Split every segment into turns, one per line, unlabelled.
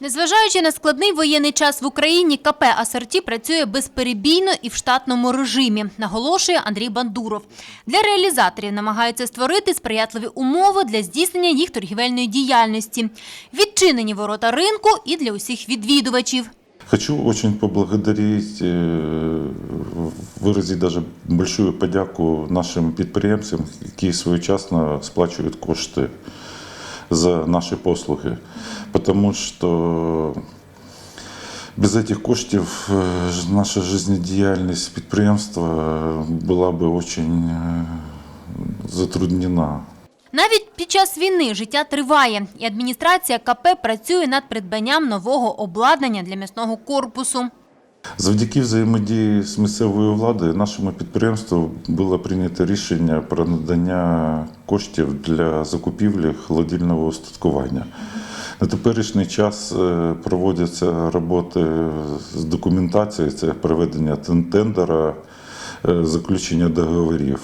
Незважаючи на складний воєнний час в Україні, КП «Асорті» працює безперебійно і в штатному режимі, наголошує Андрій Бандуров. Для реалізаторів намагаються створити сприятливі умови для здійснення їх торгівельної діяльності. Відчинені ворота ринку і для усіх відвідувачів.
Хочу очень поблагодарить, э, выразить даже большую подяку нашим підприємцям, які своєчасно сплачують кошти за наші послуги. Тому що без этих коштів е, наша жизнедіяльність підприємства була би очень е, затруднена.
Навіть під час війни життя триває, і адміністрація КП працює над придбанням нового обладнання для м'ясного корпусу.
Завдяки взаємодії з місцевою владою нашому підприємству було прийнято рішення про надання коштів для закупівлі холодильного устаткування. На теперішній час е, проводяться роботи з документацією, це проведення тендера, е, заключення договорів.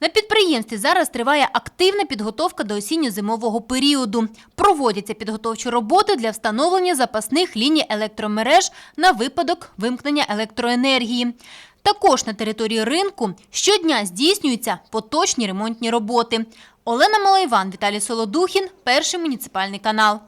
На підприємстві зараз триває активна підготовка до осінньо-зимового періоду. Проводяться підготовчі роботи для встановлення запасних ліній електромереж на випадок вимкнення електроенергії. Також на території ринку щодня здійснюються поточні ремонтні роботи. Олена Малайван, Віталій Солодухін, перший муніципальний канал.